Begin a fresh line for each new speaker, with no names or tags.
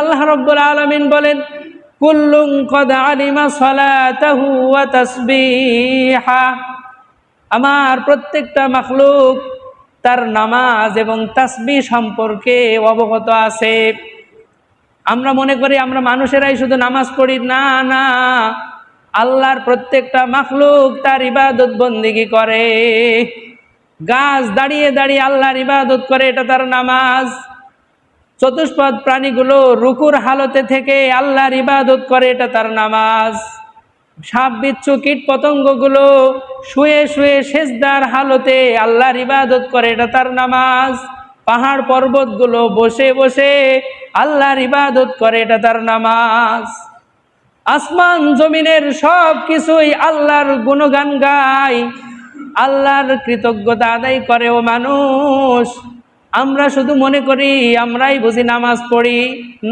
আল্লাহ রব্বুল আলমিন বলেন কুল্লুং কদ আলিমা সলাতাহু ওয়া তাসবিহা। আমার প্রত্যেকটা মাখলুক তার নামাজ এবং তাসবি সম্পর্কে অবগত আছে। আমরা মনে করি আমরা মানুষেরাই শুধু নামাজ পড়ি। না না, আল্লাহর প্রত্যেকটা মাখলুক তার ইবাদত বন্দিগি করে। গাছ দাঁড়িয়ে দাঁড়িয়ে আল্লাহর ইবাদত করে, এটা তার নামাজ। চতুষ্পদ প্রাণীগুলো রুকুর হালতে থেকে আল্লাহর ইবাদত করে, এটা তার নামাজ। সাপ, বিচ্ছু, কীট পতঙ্গগুলো শুয়ে শুয়ে সেজদার হালতে আল্লাহর ইবাদত করে, এটা তার নামাজ। পাহাড় পর্বতগুলো বসে বসে আল্লাহর ইবাদত করে, এটা তার নামাজ। আসমান জমিনের সব কিছুই আল্লাহর গুণগান গায়, আল্লাহর কৃতজ্ঞতা আদায় করে ও মানুষ। আমরা শুধু মনে করি আমরাই বুঝি নামাজ পড়ি। না